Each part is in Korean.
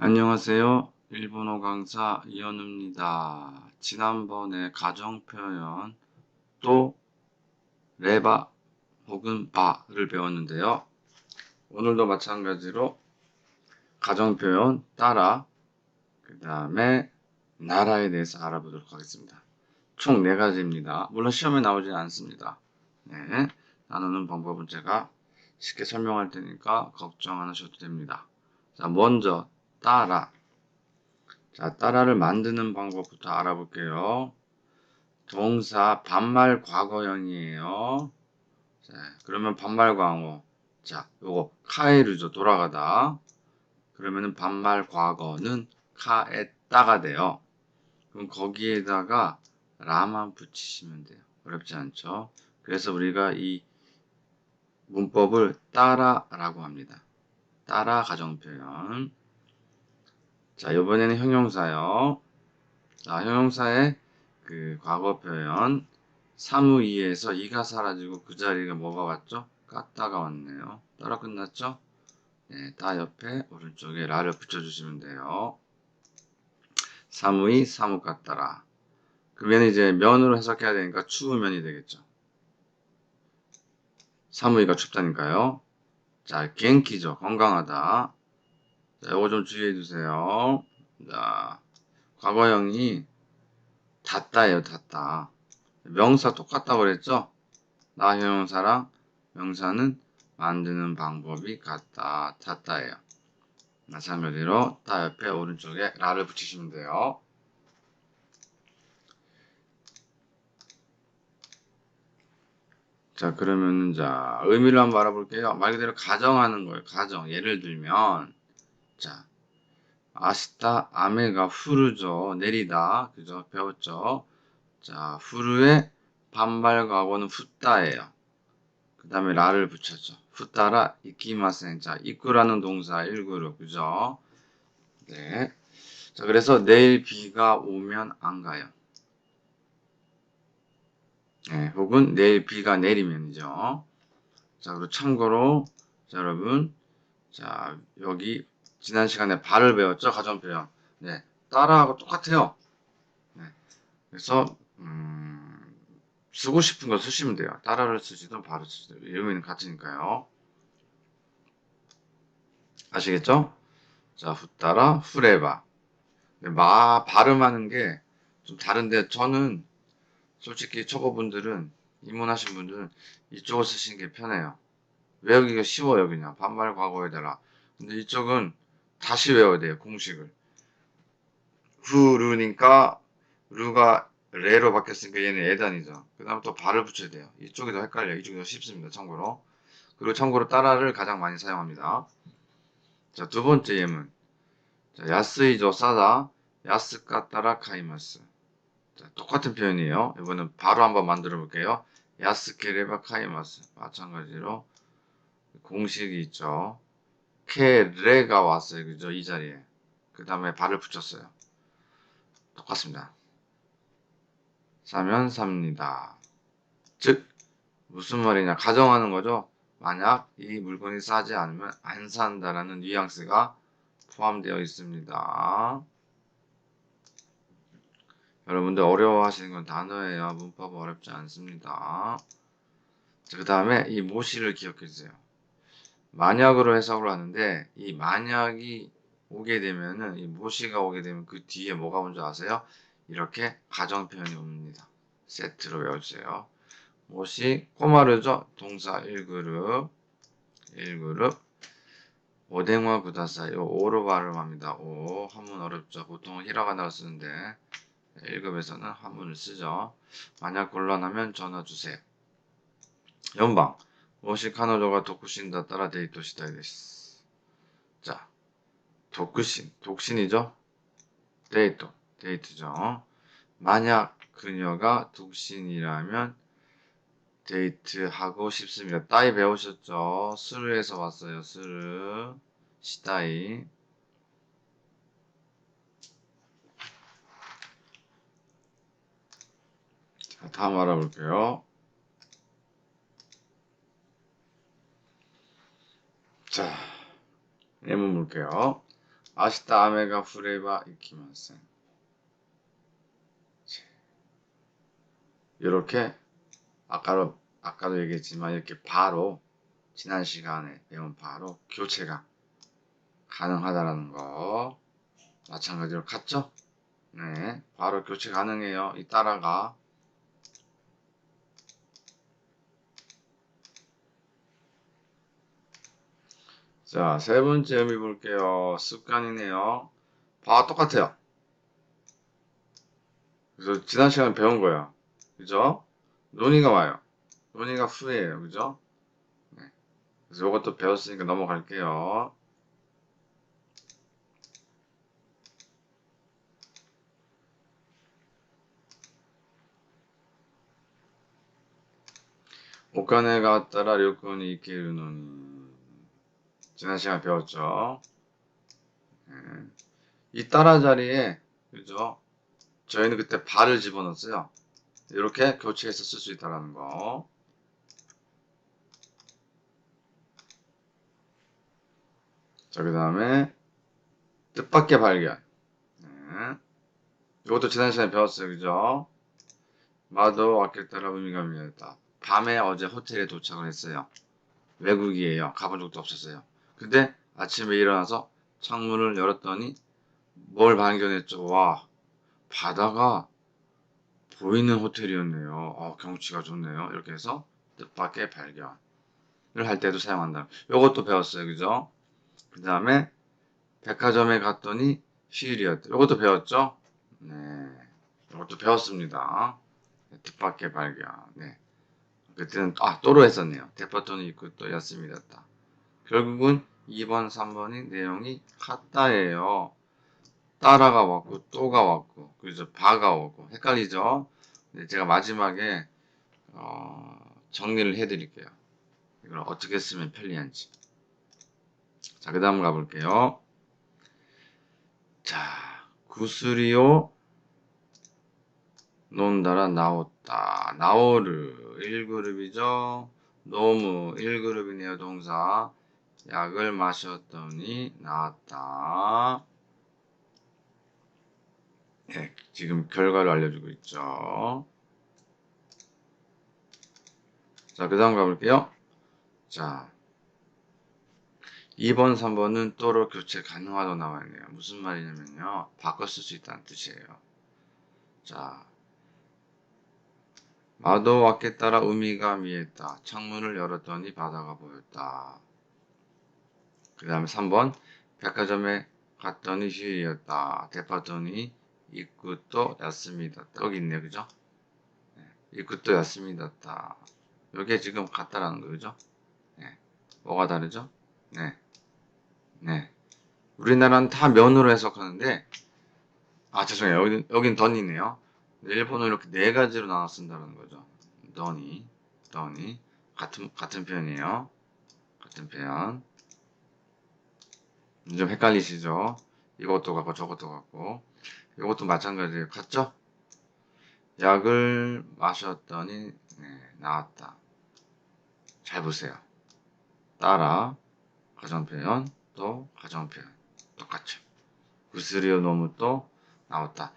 안녕하세요. 일본어 강사 이현우입니다. 지난번에 가정 표현 또 레바 혹은 바를 배웠는데요. 오늘도 마찬가지로 가정 표현 따라 그 다음에 나라에 대해서 알아보도록 하겠습니다. 총네 가지입니다. 물론 시험에 나오지 않습니다. 네, 나누는 방법은 제가 쉽게 설명할 테니까 걱정 안 하셔도 됩니다. 자, 먼저 따라. 자, 따라를 만드는 방법부터 알아볼게요. 동사 반말 과거형이에요. 자, 그러면 반말 광어. 자, 요거 카에르죠. 돌아가다. 그러면은 반말 과거는 카에따가 돼요. 그럼 거기에다가 라만 붙이시면 돼요. 어렵지 않죠? 그래서 우리가 이 문법을 따라라고 합니다. 따라 가정표현. 자, 이번에는 형용사요. 자, 형용사의 그 과거 표현 사무이에서 이가 사라지고 그 자리가 뭐가 왔죠? 깠다가 왔네요. 따라 끝났죠? 네, 다 옆에 오른쪽에 라를 붙여주시면 돼요. 사무이 사무 깠다라. 그러면 이제 면으로 해석해야 되니까 추우면이 되겠죠. 사무이가 춥다니까요. 자, 갱키죠. 건강하다. 자, 요거 좀 주의해 주세요. 자, 과거형이 닿다예요, 닿다. 명사 똑같다고 그랬죠? 나 형용사랑 명사는 만드는 방법이 같다, 닿다예요. 마찬가지로 따 옆에 오른쪽에 라를 붙이시면 돼요. 자, 그러면은 자, 의미를 한번 알아볼게요. 말 그대로 가정하는 거예요. 가정. 예를 들면 자, 아스타 아메가 후르죠. 내리다. 그죠? 배웠죠? 자, 후르의 반발 과거는 후따예요. 그 다음에 라를 붙였죠. 후따라 이키마센. 자, 이꾸라는 동사 1그룹. 그죠? 네. 자, 그래서 내일 비가 오면 안 가요. 네, 혹은 내일 비가 내리면이죠. 자, 그리고 참고로, 자, 여러분, 자, 여기 지난 시간에 발을 배웠죠? 가정표현. 네. 따라하고 똑같아요. 네. 그래서, 음, 쓰고 싶은 거 쓰시면 돼요. 따라를 쓰시든 발을 쓰시든. 의미는 같으니까요. 아시겠죠? 자, 후따라, 후레바. 마, 발음하는 게 좀 다른데, 저는 솔직히 초보분들은, 입문하신 분들은 이쪽을 쓰시는 게 편해요. 외우기가 쉬워요, 그냥. 반말 과거에다가. 근데 이쪽은 다시 외워야 돼요, 공식을. 후르니까 루가 레로 바뀌었으니까 얘는 에단이죠. 그 다음 또 발을 붙여야 돼요. 이쪽이 더 헷갈려요. 이쪽이 더 쉽습니다. 참고로. 그리고 참고로 따라를 가장 많이 사용합니다. 자, 두 번째 예문. 자, 야스이죠. 싸다. 야스까 따라 카이마스. 자, 똑같은 표현이에요. 이번엔 바로 한번 만들어 볼게요. 야스케레바 카이마스. 마찬가지로 공식이 있죠. 케레가 왔어요. 그죠? 이 자리에. 그 다음에 발을 붙였어요. 똑같습니다. 사면 삽니다. 즉, 무슨 말이냐. 가정하는 거죠. 만약 이 물건이 싸지 않으면 안 산다라는 뉘앙스가 포함되어 있습니다. 여러분들 어려워하시는 건 단어예요. 문법 어렵지 않습니다. 그 다음에 이 모시를 기억해 주세요. 만약으로 해석을 하는데 이 만약이 오게 되면은 이 모시가 오게 되면 그 뒤에 뭐가 온줄 아세요? 이렇게 가정 표현이 옵니다. 세트로 외워주세요. 모시 꼬마르죠? 동사 1그룹 1그룹 오뎅화 구다사 요 오로 발음합니다. 오 한문 어렵죠. 보통 히라가나를 쓰는데 1급에서는 한문을 쓰죠. 만약 곤란하면 전화 주세요. 연방 もし彼女が独身だったらデートしたいです。じゃあ、独身、独身이죠 데이트, 데이트죠. 만약 그녀가 독신이라면 데이트하고 싶습니다. 따이 배우셨죠? 스르에서 왔어요. 스르, 시다이. 자, 다음 알아볼게요. 예문 볼게요. 아시다 아메가 후레바 이키만센. 이렇게 아까도 아까도 얘기했지만 이렇게 바로 지난 시간에 배운 바로 교체가 가능하다라는 거 마찬가지로 같죠? 네, 바로 교체 가능해요. 이 따라가 자, 세 번째 의미 볼게요. 습관이네요. 봐, 똑같아요. 그래서 지난 시간에 배운 거예요. 그죠? 논의가 와요. 논의가 후에예요. 그죠? 네. 그래서 이것도 배웠으니까 넘어갈게요. 오카네가 왔다라 료콘이 이케르노니 지난 시간에 배웠죠. 네. 이 따라 자리에 그죠? 저희는 그때 발을 집어넣었어요. 이렇게 교체해서 쓸 수 있다는 거. 자, 그 다음에 뜻밖의 발견. 네. 이것도 지난 시간에 배웠어요. 그죠? 마도 왔겠다라 의미가 미였다. 밤에 어제 호텔에 도착을 했어요. 외국이에요. 가본 적도 없었어요. 근데 아침에 일어나서 창문을 열었더니 뭘 발견했죠? 와, 바다가 보이는 호텔이었네요. 어, 경치가 좋네요. 이렇게 해서 뜻밖의 발견을 할 때도 사용한다. 이것도 배웠어요. 그죠? 그 다음에 백화점에 갔더니 휴일이었다. 이것도 배웠죠? 네. 이것도 배웠습니다. 네, 뜻밖의 발견. 네. 그때는, 아, 또로 했었네요. 데파토는 있고 또 였습니다. 결국은 2번, 3번이 내용이 같다예요. 따라가 왔고 또가 왔고 그래서 바가 오고 헷갈리죠? 네, 제가 마지막에 어, 정리를 해드릴게요. 이걸 어떻게 쓰면 편리한지. 자, 그 다음 가볼게요. 자, 구스리오 논다라 나왔다. 나오르 1그룹이죠. 너무 1그룹이네요. 동사. 약을 마셨더니 나왔다. 네, 지금 결과를 알려주고 있죠. 자, 그 다음 가볼게요. 자, 2번, 3번은 또로 교체 가능하다고 나와 있네요. 무슨 말이냐면요. 바꿔 쓸 수 있다는 뜻이에요. 자, 마도 왔게 따라 의미가 미했다. 창문을 열었더니 바다가 보였다. 그 다음에 3번, 백화점에 갔더니 휴일이었다. 데파더니 입구도 였습니다. 여기 있네요. 그죠? 네, 입구도 였습니다. 요게 지금 같다라는 거죠? 네. 뭐가 다르죠? 네. 네. 우리나라는 다 면으로 해석하는데, 아, 죄송해요. 여기, 여긴 던이네요. 일본은 이렇게 네 가지로 나눠 쓴다는 거죠. 던이, 던이. 같은, 같은 표현이에요. 같은 표현. 좀 헷갈리시죠? 이것도 같고 저것도 같고. 이것도 마찬가지예요. 같죠? 약을 마셨더니 네, 나왔다. 잘 보세요. 따라 가정표현 또 가정표현 똑같죠. 구스리오 노무 또 나왔다.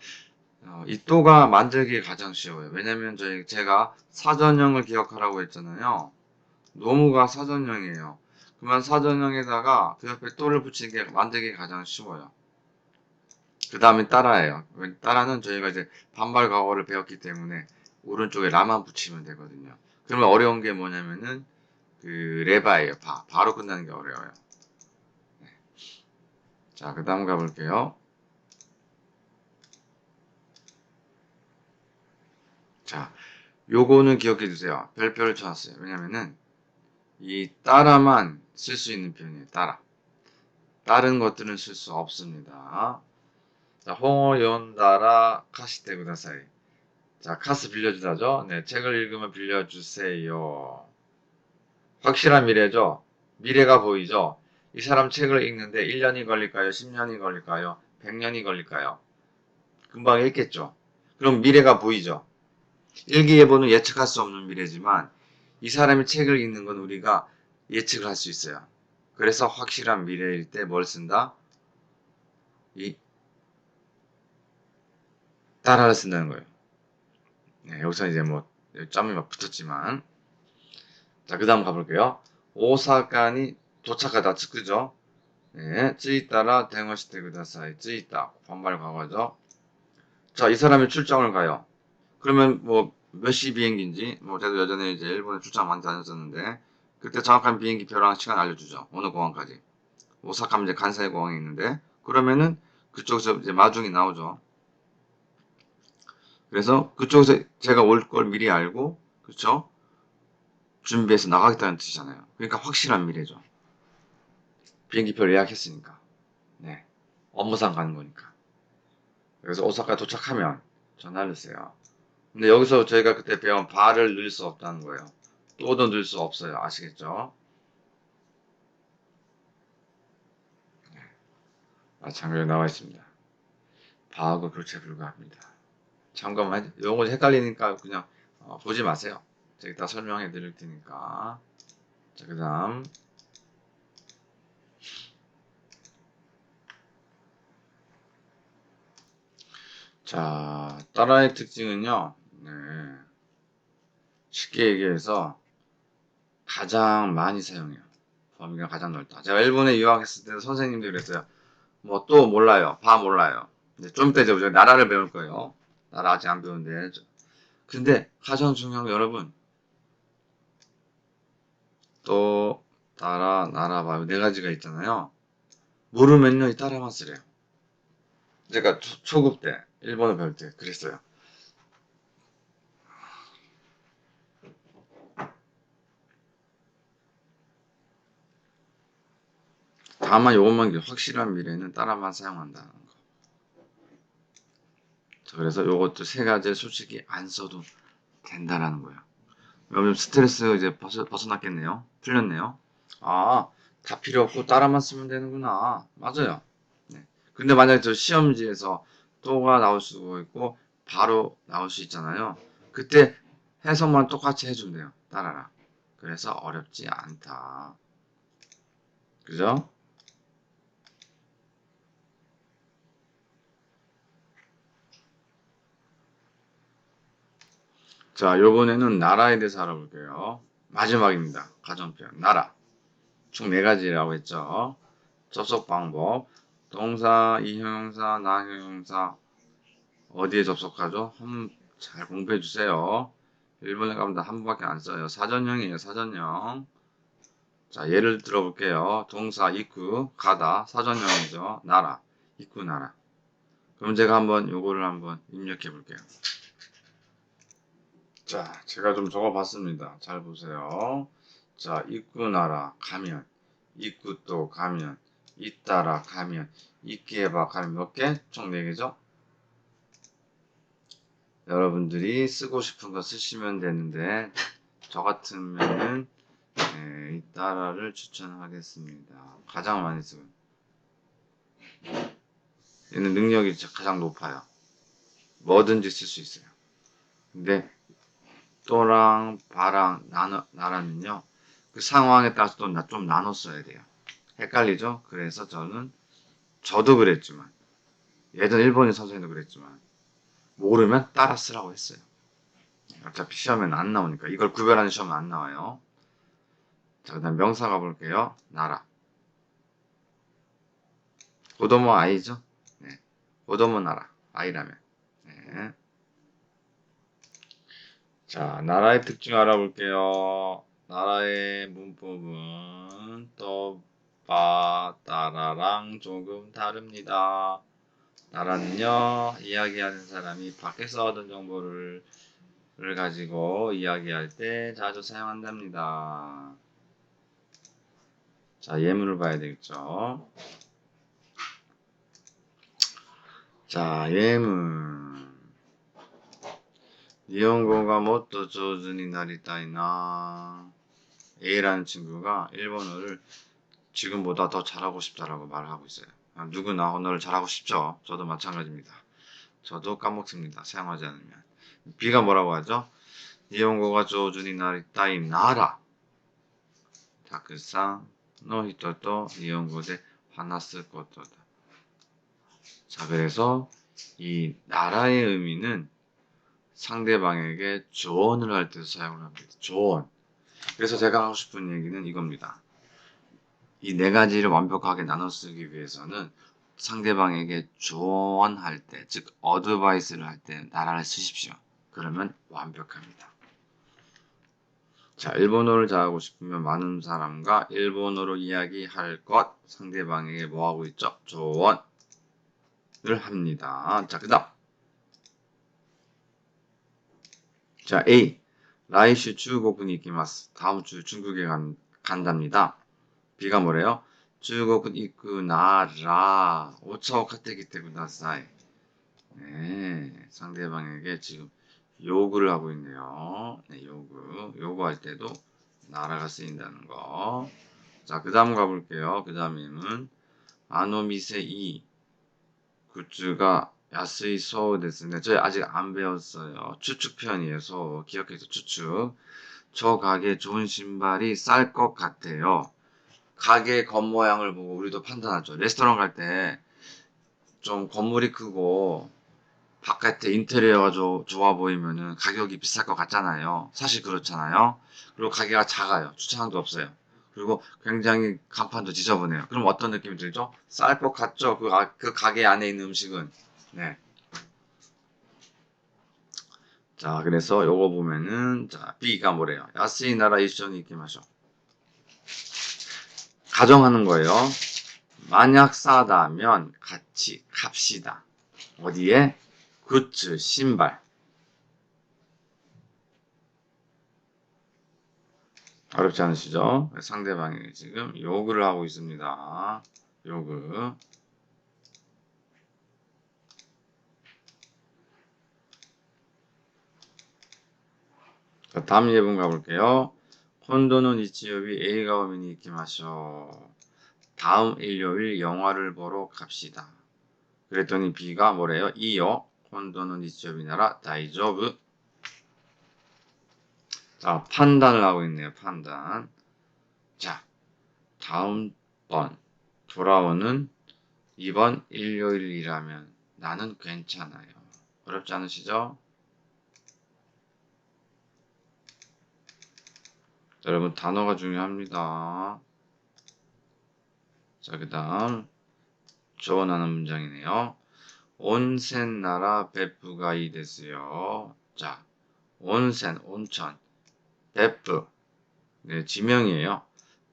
어, 이 또가 만들기 가장 쉬워요. 왜냐면 저희 제가 사전형을 기억하라고 했잖아요. 노무가 사전형이에요. 그러면 사전형에다가 그 옆에 또를 붙이는 게 만들기 가장 쉬워요. 그 다음에 따라예요. 따라는 저희가 이제 반발 과거를 배웠기 때문에 오른쪽에 라만 붙이면 되거든요. 그러면 어려운 게 뭐냐면은 그 레바예요. 바. 바로 끝나는 게 어려워요. 네. 자, 그 다음 가볼게요. 자, 요거는 기억해 주세요. 별표를 쳐놨어요. 왜냐면은 이 따라만 쓸 수 있는 표현이에요. 따라. 다른 것들은 쓸 수 없습니다. 자, 홍어 연다라 카시테 구다사이. 자, 카스 빌려주다죠? 네, 책을 읽으면 빌려주세요. 확실한 미래죠? 미래가 보이죠? 이 사람 책을 읽는데 1년이 걸릴까요? 10년이 걸릴까요? 100년이 걸릴까요? 금방 읽겠죠? 그럼 미래가 보이죠? 일기예보는 예측할 수 없는 미래지만 이 사람이 책을 읽는 건 우리가 예측을 할 수 있어요. 그래서 확실한 미래일 때 뭘 쓴다? 이 따라를 쓴다는 거예요. 네, 여기서 이제 뭐 점이 막 붙었지만 자, 그 다음 가볼게요. 오사카니 도착하다, 그죠? 네, 쯔이따라 댕어시테 그다사이, 쯔이따, 반발 과거죠. 자, 이 사람이 출장을 가요. 그러면 뭐 몇 시 비행기인지, 뭐 저도 예전에 이제 일본에 출장 많이 다녔었는데, 그때 정확한 비행기 표랑 시간 알려주죠. 어느 공항까지. 오사카 이제 간사이 공항에 있는데, 그러면은 그쪽에서 이제 마중이 나오죠. 그래서 그쪽에서 제가 올 걸 미리 알고, 그쵸? 준비해서 나가겠다는 뜻이잖아요. 그러니까 확실한 미래죠. 비행기표를 예약했으니까. 네. 업무상 가는 거니까. 그래서 오사카 도착하면 전화를 했어요. 근데 여기서 저희가 그때 배운 발을 넣을 수 없다는 거예요. 또도 넣을 수 없어요. 아시겠죠? 네. 아, 장면에 나와 있습니다. 바하고 교체 불가합니다. 잠깐만, 용어 헷갈리니까 그냥 어, 보지 마세요. 제가 다 설명해 드릴 테니까. 자, 그 다음. 자, 따라의 특징은요, 네. 쉽게 얘기해서 가장 많이 사용해요. 범위가 가장 넓다. 제가 일본에 유학했을 때 선생님들이 그랬어요. 뭐 또 몰라요. 바 몰라요. 이제 좀 이따 이제 나라를 배울 거예요. 나라 아직 안 배우는데. 근데 가장 중요한 거 여러분, 또 따라 나라 봐요 네 가지가 있잖아요 모르면요 이 따라만 쓰래요 제가 초, 초급 때 일본어 배울 때 그랬어요 다만 요것만 확실한 미래는 따라만 사용한다는 거 자, 그래서 요것도 세 가지 솔직히 안 써도 된다라는 거예요 그럼 스트레스 이제 벗어, 벗어났겠네요. 풀렸네요. 아, 다 필요 없고 따라만 쓰면 되는구나. 맞아요. 네. 근데 만약에 저 시험지에서 또가 나올 수 있고 바로 나올 수 있잖아요. 그때 해석만 똑같이 해주면 돼요. 따라라. 그래서 어렵지 않다. 그죠? 자, 요번에는 나라에 대해서 알아볼게요. 마지막입니다. 가정표현. 나라. 총 네 가지라고 했죠. 접속 방법. 동사, 이형용사, 나형용사. 어디에 접속하죠? 한번 잘 공부해 주세요. 일본에 가면 다 한 번밖에 안 써요. 사전형이에요. 사전형. 자, 예를 들어볼게요. 동사, 입구, 가다. 사전형이죠. 나라. 입구, 나라. 그럼 제가 한번 요거를 한번 입력해 볼게요. 자, 제가 좀 적어봤습니다. 잘 보세요. 자, 입구 나라 가면, 입구 또 가면, 잇따라 가면, 있게 해봐 가면 몇 개? 총 4개죠? 여러분들이 쓰고 싶은 거 쓰시면 되는데, 저 같으면은, 네, 잇따라를 추천하겠습니다. 가장 많이 쓰고. 얘는 능력이 가장 높아요. 뭐든지 쓸 수 있어요. 근데 또랑 바랑 나눠, 나라는요, 그 상황에 따라서 또좀 나눠 써야 돼요. 헷갈리죠? 그래서 저는, 저도 그랬지만, 예전 일본인 선생님도 그랬지만, 모르면 따라 쓰라고 했어요. 어차피 시험에는 안 나오니까. 이걸 구별하는 시험은 안 나와요. 자, 그 다음 명사 가볼게요. 나라. 고도모 아이죠? 네. 고도모 나라. 아이라면. 네. 자, 나라의 특징 알아볼게요. 나라의 문법은 또바 따라랑 조금 다릅니다. 나라는요, 이야기하는 사람이 밖에서 얻은 정보를 를 가지고 이야기할 때 자주 사용한답니다. 자, 예문을 봐야 되겠죠. 자, 예문. 日本語がもっと上手になりたいな A라는 친구가 일본어를 지금보다 더 잘하고 싶다라고 말을 하고 있어요. 아, 누구나 언어를 잘하고 싶죠. 저도 마찬가지입니다. 저도 까먹습니다. 사용하지 않으면. B가 뭐라고 하죠? 日本語が上手になりたいならたくさんの人と日本語で話すことだ。 자, 그래서 이 나라의 의미는 상대방에게 조언을 할 때 사용을 합니다. 조언. 그래서 제가 하고 싶은 얘기는 이겁니다. 이 네 가지를 완벽하게 나눠 쓰기 위해서는 상대방에게 조언할 때, 즉 어드바이스를 할 때 나라를 쓰십시오. 그러면 완벽합니다. 자, 일본어를 잘하고 싶으면 많은 사람과 일본어로 이야기할 것 상대방에게 뭐 하고 있죠? 조언을 합니다. 자, 그 다음 자, A. 라이슈 중국군이 이기마스. 다음 주 중국에 간, 간답니다. B가 뭐래요? 중국군 이끄 나라. 오차오 카테기 때구나 사이. 네, 상대방에게 지금 요구를 하고 있네요. 네, 요구. 요구할 때도 나라가 쓰인다는 거. 자, 그 다음 가볼게요. 그 다음에는 아노미세 이 굿즈가 야스이 소우 됐습니다. 저희 아직 안 배웠어요. 추측편이에요. 소 기억해서 추측. 저 가게 좋은 신발이 쌀 것 같아요. 가게 겉모양을 보고 우리도 판단하죠. 레스토랑 갈 때 좀 건물이 크고 바깥에 인테리어가 조- 좋아 보이면은 가격이 비쌀 것 같잖아요. 사실 그렇잖아요. 그리고 가게가 작아요. 주차장도 없어요. 그리고 굉장히 간판도 지저분해요. 그럼 어떤 느낌이 들죠? 쌀 것 같죠? 그, 아- 그 가게 안에 있는 음식은. 네. 자, 그래서 요거 보면은, 자, B가 뭐래요? 야스이 나라 이션이 있게 마셔. 가정하는 거예요. 만약 싸다면 같이 갑시다. 어디에? 굿즈, 신발. 어렵지 않으시죠? 상대방이 지금 요구를 하고 있습니다. 요구. 자, 다음 예문 가볼게요. 콘도는 이치요비 A가 이렇게 마셔. 다음 일요일 영화를 보러 갑시다. 그랬더니 B가 뭐래요? 이요. 콘도는 이치요비 나라 다이조브. 자, 판단을 하고 있네요. 판단. 자, 다음 번 돌아오는 이번 일요일이라면 나는 괜찮아요. 어렵지 않으시죠? 여러분 단어가 중요합니다. 자, 그 다음 조언하는 문장이네요. 온센 나라 베프가 이 됐어요. 자, 온센, 온천, 베프, 네, 지명이에요.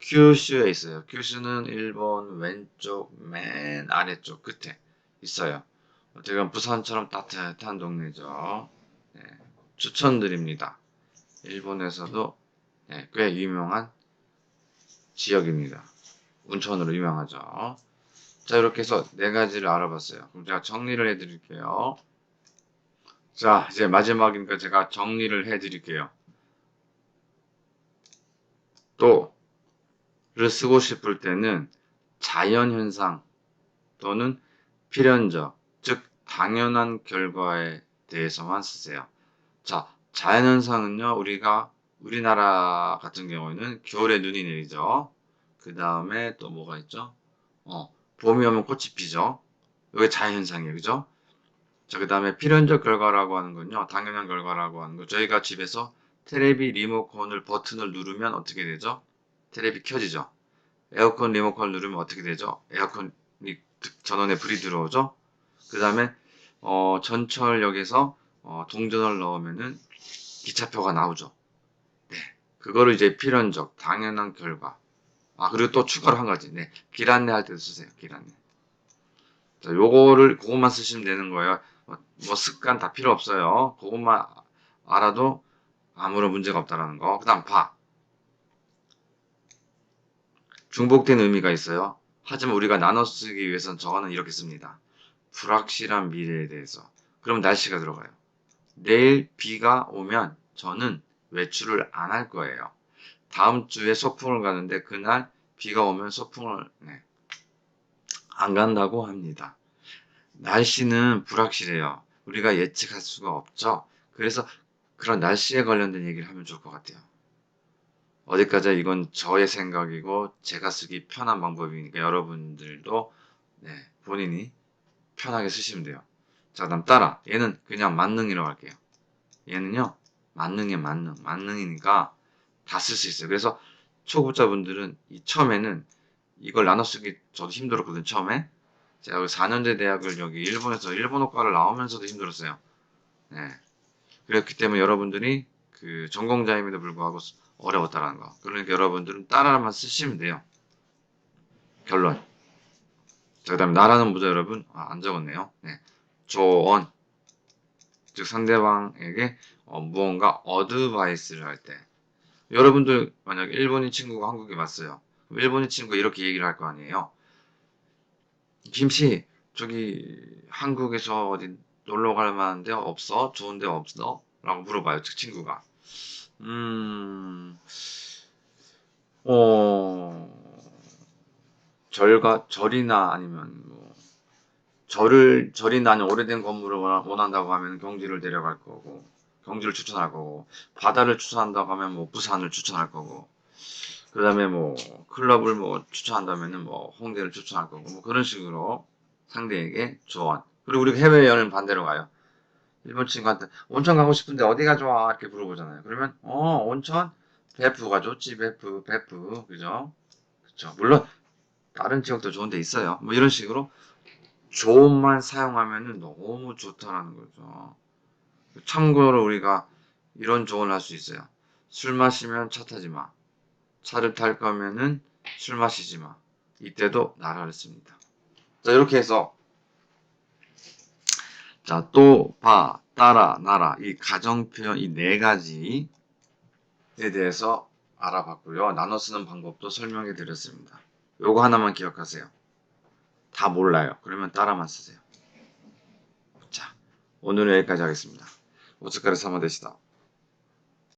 큐슈에 있어요. 큐슈는 일본 왼쪽 맨 아래쪽 끝에 있어요. 어떻게 보면 부산처럼 따뜻한 동네죠. 네, 추천드립니다. 일본에서도 네, 꽤 유명한 지역입니다. 운천으로 유명하죠. 자, 이렇게 해서 네 가지를 알아봤어요. 그럼 제가 정리를 해드릴게요. 자, 이제 마지막이니까 제가 정리를 해드릴게요. 또를 쓰고 싶을 때는 자연현상 또는 필연적, 즉 당연한 결과에 대해서만 쓰세요. 자, 자연현상은요, 우리가 우리나라 같은 경우에는 겨울에 눈이 내리죠. 그 다음에 또 뭐가 있죠? 어, 봄이 오면 꽃이 피죠. 이게 자연현상이에요. 그죠? 자, 그 다음에 필연적 결과라고 하는 건요. 당연한 결과라고 하는 거. 저희가 집에서 테레비 리모컨을 버튼을 누르면 어떻게 되죠? 테레비 켜지죠. 에어컨 리모컨을 누르면 어떻게 되죠? 에어컨이 전원에 불이 들어오죠. 그 다음에 어, 전철역에서 어, 동전을 넣으면은 기차표가 나오죠. 네, 그거를 이제 필연적, 당연한 결과. 아 그리고 또 추가로 한 가지, 네, 길 안내 할 때도 쓰세요. 길 안내. 자, 요거를 그것만 쓰시면 되는 거예요. 뭐, 뭐 습관 다 필요 없어요. 그것만 알아도 아무런 문제가 없다라는 거. 그 다음 봐. 중복된 의미가 있어요. 하지만 우리가 나눠 쓰기 위해서는 저거는 이렇게 씁니다. 불확실한 미래에 대해서. 그럼 날씨가 들어가요. 내일 비가 오면 저는 외출을 안 할 거예요. 다음 주에 소풍을 가는데 그날 비가 오면 소풍을 네, 안 간다고 합니다. 날씨는 불확실해요. 우리가 예측할 수가 없죠. 그래서 그런 날씨에 관련된 얘기를 하면 좋을 것 같아요. 어디까지 이건 저의 생각이고 제가 쓰기 편한 방법이니까 여러분들도 네, 본인이 편하게 쓰시면 돼요. 자, 그다음 따라. 얘는 그냥 만능이라고 할게요. 얘는요. 만능의 만능. 만능이니까 다 쓸 수 있어요. 그래서 초급자분들은 이 처음에는 이걸 나눠 쓰기 저도 힘들었거든요. 처음에. 제가 4년제 대학을 여기 일본에서 일본어과를 나오면서도 힘들었어요. 네. 그렇기 때문에 여러분들이 그 전공자임에도 불구하고 어려웠다라는 거. 그러니까 여러분들은 따라만 쓰시면 돼요. 결론. 자, 그 다음에 나라는 뭐죠, 여러분? 아, 안 적었네요. 네. 조언. 즉, 상대방에게 어, 무언가 어드바이스를 할 때. 여러분들, 만약에 일본인 친구가 한국에 왔어요. 일본인 친구가 이렇게 얘기를 할 거 아니에요. 김씨, 저기, 한국에서 어디 놀러 갈 만한 데 없어? 좋은 데 없어? 라고 물어봐요, 즉 친구가. 음, 어, 절가, 절이나 아니면 뭐, 절을, 절이나 아니면 오래된 건물을 원한다고 하면 경주를 데려갈 거고, 경주를 추천할 거고, 바다를 추천한다고 하면 뭐 부산을 추천할 거고, 그 다음에 뭐 클럽을 뭐 추천한다면은 뭐 홍대를 추천할 거고, 뭐 그런 식으로 상대에게 조언. 그리고 우리가 해외 여행 반대로 가요. 일본 친구한테 온천 가고 싶은데 어디가 좋아? 이렇게 물어보잖아요. 그러면 어 온천 베프가 좋지 베프 베프 그죠? 그쵸 물론 다른 지역도 좋은 데 있어요. 뭐 이런 식으로 조언만 사용하면은 너무 좋다라는 거죠. 참고로 우리가 이런 조언을 할 수 있어요. 술 마시면 차 타지 마. 차를 탈 거면은 술 마시지 마. 이때도 나라를 씁니다. 자 이렇게 해서 자, 또, 봐, 따라, 나라. 이 가정 표현 이 네 가지에 대해서 알아봤고요. 나눠 쓰는 방법도 설명해 드렸습니다. 요거 하나만 기억하세요. 다 몰라요. 그러면 따라만 쓰세요. 자, 오늘은 여기까지 하겠습니다. 오츠카레 사마 되시다.